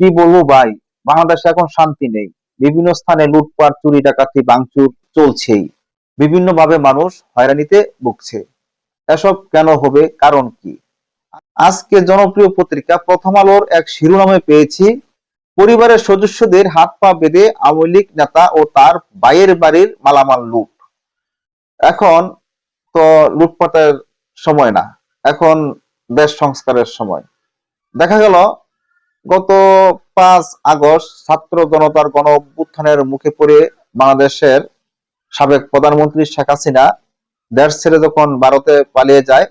কি বলব ভাই? বাংলাদেশে এখন শান্তি নেই। বিভিন্ন স্থানে লুটপাট চুরি ডাকাতি ভাঙচুর চলছেই। বিভিন্ন ভাবে মানুষ হয়রানিতে ভুগছে। এসব কেন হবে? কারণ কি? আজকে জনপ্রিয় পত্রিকা প্রথম আলোর এক শিরোনামে পেয়েছি, পরিবারের সদস্যদের হাত পা বেঁধে আওয়ামী লীগ নেতা ও তার ভাইয়ের বাড়ির মালামাল লুট। এখন তো লুটপাটের সময় না, এখন দেশ সংস্কারের সময়। দেখা গেল গত পাঁচ আগস্ট ছাত্র জনতার গণ অভ্যুত্থানের মুখে পড়ে বাংলাদেশের সাবেক প্রধানমন্ত্রী শেখ হাসিনা দেশ ছেড়ে যখন ভারতে পালিয়ে যায়,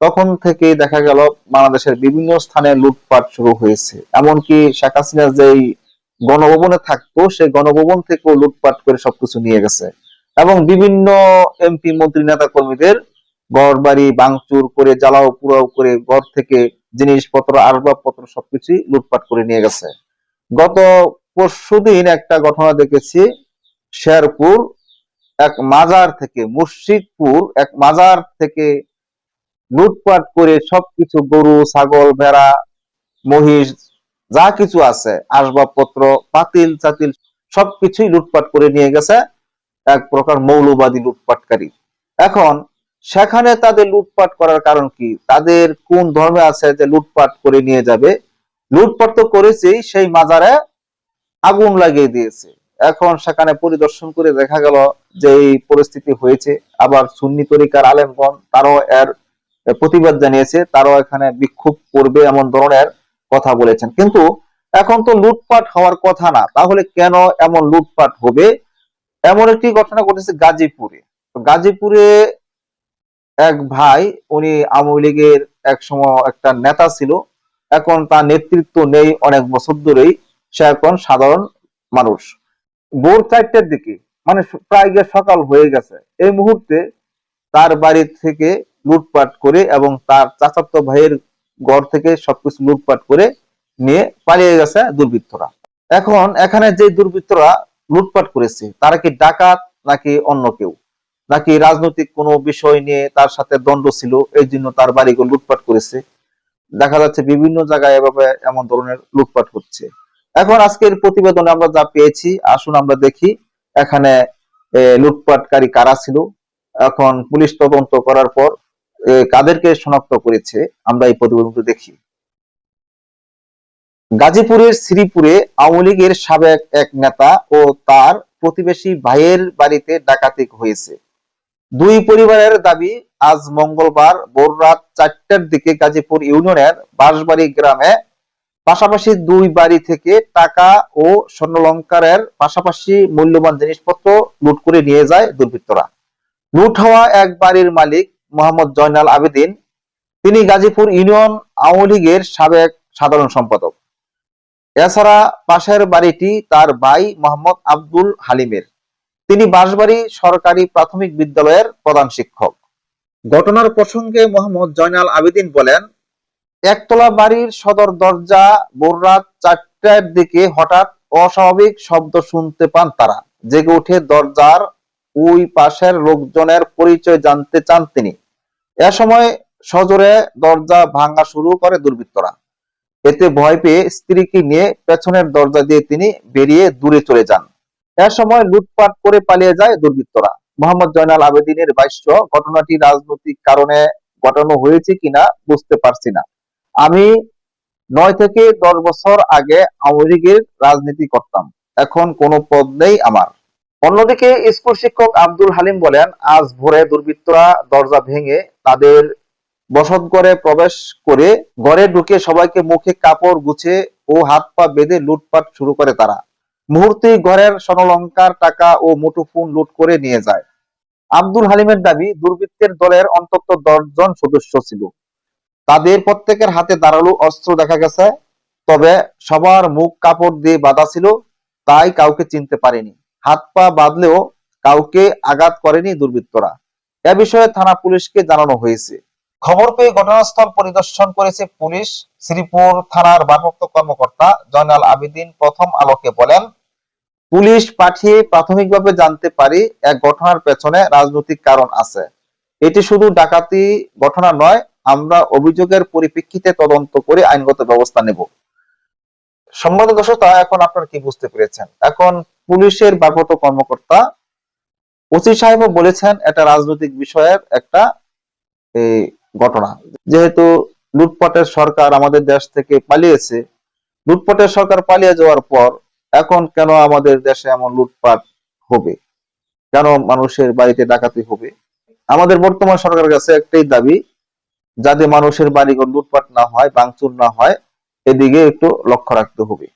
তখন থেকেই দেখা গেল বাংলাদেশের বিভিন্ন স্থানে লুটপাট শুরু হয়েছে। এমনকি শেখ হাসিনা যেই গণভবনে থাকতো, সেই গণভবন থেকেও লুটপাট করে সবকিছু নিয়ে গেছে। এবং বিভিন্ন এমপি, মন্ত্রী নেতা কর্মীদের ঘর বাড়ি ভাঙচুর করে, জ্বালাও পুরাও করে ঘর থেকে জিনিসপত্র, আসবাবপত্র সবকিছুই লুটপাট করে নিয়ে গেছে। গত পরশুদিন একটা ঘটনা দেখেছি, শেরপুর এক মাজার থেকে, মুর্শিদপুর এক মাজার থেকে লুটপাট করে সবকিছু গরু, ছাগল, ভেড়া, মহিষ, যা কিছু আছে, আসবাবপত্র পাতিল চাতিল সবকিছুই লুটপাট করে নিয়ে গেছে এক প্রকার মৌলবাদী লুটপাটকারী। এখন সেখানে তাদের লুটপাট করার কারণ কি? তাদের কোন ধর্মে আছে যে লুটপাট করে নিয়ে যাবে? লুটপাট তো করেছেই, সেই মাজারে আগুন লাগিয়ে দিয়েছে। এখন সেখানে পরিদর্শন করে দেখা গেল যে এই পরিস্থিতি হয়েছে। আবার সুন্নি তরিকার আলেমগণ, তারাও এর প্রতিবাদ জানিয়েছে, তারাও এখানে বিক্ষোভ করবে এমন ধরনের কথা বলেছেন। কিন্তু এখন তো লুটপাট হওয়ার কথা না, তাহলে কেন এমন লুটপাট হবে? এমন একটি ঘটনা ঘটেছে গাজীপুরে। গাজীপুরে এক ভাই, উনি আওয়ামী লীগের এক সময় একটা নেতা ছিল। এখন তার নেতৃত্ব নেই অনেক বছর ধরেই। সে এখন সাধারণ মানুষ। ভোর চারটের দিকে মানে প্রায় গিয়ে সকাল হয়ে গেছে। এই মুহূর্তে তার বাড়ি থেকে লুটপাট করে এবং তার চাচাতো ভাইয়ের ঘর থেকে সবকিছু লুটপাট করে নিয়ে পালিয়ে গেছে দুর্বৃত্তরা। এখন এখানে যে দুর্বৃত্তরা লুটপাট করেছে, তারা কি ডাকাত নাকি অন্য কেউ? নাকি রাজনৈতিক কোনো বিষয় নিয়ে তার সাথে দ্বন্দ্ব ছিল, এই জন্য তার বাড়িগুলো লুটপাট করেছে। দেখা যাচ্ছে বিভিন্ন জায়গায় এভাবে এমন ধরনের লুটপাট হচ্ছে। এখন আজকের প্রতিবেদনে আমরা যা পেয়েছি, আসুন আমরা দেখি এখানে লুটপাটকারী কারা ছিল। এখন পুলিশ তদন্ত করার পর কাদেরকে শনাক্ত করেছে, আমরা এই প্রতিবেদনটি দেখি। গাজীপুরের শ্রীপুরে আওয়ামী লীগের সাবেক এক নেতা ও তার প্রতিবেশী ভাইয়ের বাড়িতে ডাকাতি হয়েছে। দুই পরিবারের দাবি, আজ মঙ্গলবার ভোর রাত চারটার দিকে গাজীপুর ইউনিয়নের বাঁশবাড়ি গ্রামে পাশাপাশি দুই বাড়ি থেকে টাকা ও স্বর্ণলঙ্কারের পাশাপাশি মূল্যবান জিনিসপত্র লুট করে নিয়ে যায় দুর্বৃত্তরা। লুট হওয়া এক বাড়ির মালিক মোহাম্মদ জয়নাল আবেদিন। তিনি গাজীপুর ইউনিয়ন আওয়ামী লীগের সাবেক সাধারণ সম্পাদক। এছাড়া পাশের বাড়িটি তার ভাই মোহাম্মদ আব্দুল হালিমের। তিনি বাঁশবাড়ি সরকারি প্রাথমিক বিদ্যালয়ের প্রধান শিক্ষক। ঘটনার প্রসঙ্গে মোহাম্মদ জয়নাল আবেদিন বলেন একতলা বাড়ির সদর দরজা ভোররাত চারটার দিকে হঠাৎ অস্বাভাবিক শব্দ শুনতে পান তারা। জেগে উঠে দরজার ওই পাশের লোকজনের পরিচয় জানতে চান তিনি। এ সময় সজোরে দরজা ভাঙা শুরু করে দুর্বৃত্তরা। এতে ভয় পেয়ে স্ত্রীকে নিয়ে পেছনের দরজা দিয়ে তিনি বেরিয়ে দূরে চলে যান। এ সময় লুটপাট করে পালিয়ে যায় দুর্বৃত্তরা। মোহাম্মদ জয়নাল আবেদিনের ভাষ্য ঘটনাটি রাজনৈতিক কারণে ঘটানো হয়েছে কিনা বুঝতে পারছি না। আমি নয় থেকে দশ বছর আগে আওয়ামী লীগের রাজনীতি করতাম। এখন কোনো পদ নেই আমার। অন্যদিকে স্কুল শিক্ষক আব্দুল হালিম বলেন, আজ ভোরে দুর্বৃত্তরা দরজা ভেঙে তাদের বসত ঘরে প্রবেশ করে ঘরে ঢুকে সবাইকে মুখে কাপড় গুছে ও হাত পা বেঁধে লুটপাট শুরু করে তারা। মুহূর্তেই ঘরের স্বর্ণলঙ্কার টাকা ও মুঠোফোন লুট করে নিয়ে যায়। আব্দুল হালিমের দাবি, দুর্বৃত্তের দলের অন্তত দশ জন সদস্য ছিল। তাদের প্রত্যেকের হাতে ধারালো অস্ত্র দেখা গেছে, তবে সবার মুখ কাপড় দিয়ে বাঁধা ছিল, তাই কাউকে চিনতে পারেনি। হাত পা বাঁধলেও কাউকে আঘাত করেনি দুর্বৃত্তরা। এ বিষয়ে থানা পুলিশকে জানানো হয়েছে। খবর পেয়ে ঘটনাস্থল পরিদর্শন করেছে পুলিশ। শ্রীপুর থানার ভারপ্রাপ্ত কর্মকর্তা জয়নাল আবেদিন প্রথম আলোকে বলেন পুলিশ পাঠিয়ে প্রাথমিকভাবে জানতে পারি এক ঘটনার পেছনে রাজনৈতিক কারণ আছে। এটি শুধু ডাকাতি ঘটনা নয়, আমরা অভিযোগের পরিপ্রেক্ষিতে তদন্ত করে আইনগত ব্যবস্থা নেব। সম্মানিত দর্শক এখন আপনারা কি বুঝতে পেরেছেন? এখন পুলিশের ভারপ্রাপ্ত কর্মকর্তা ওসি সাহেবও বলেছেন, এটা রাজনৈতিক বিষয়ের একটা ঘটনা। যেহেতু লুটপাটের সরকার আমাদের দেশ থেকে পালিয়েছে, লুটপাটের সরকার পালিয়ে যাওয়ার পর এখন কেন আমাদের দেশে এমন লুটপাট হবে? কেন মানুষের বাড়িতে ডাকাতি হবে? আমাদের বর্তমান সরকারের কাছে একটাই দাবি, যাতে মানুষের বাড়িঘর লুটপাট না হয়, ভাঙচুর না হয়, এদিকে একটু লক্ষ্য রাখতে হবে।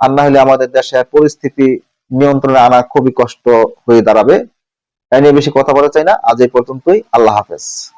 আর না হলে আমাদের দেশে পরিস্থিতি নিয়ন্ত্রণে আনা খুবই কষ্ট হয়ে দাঁড়াবে। তাই নিয়ে বেশি কথা বলা চাই না। আজ এই পর্যন্তই। আল্লাহ হাফেজ।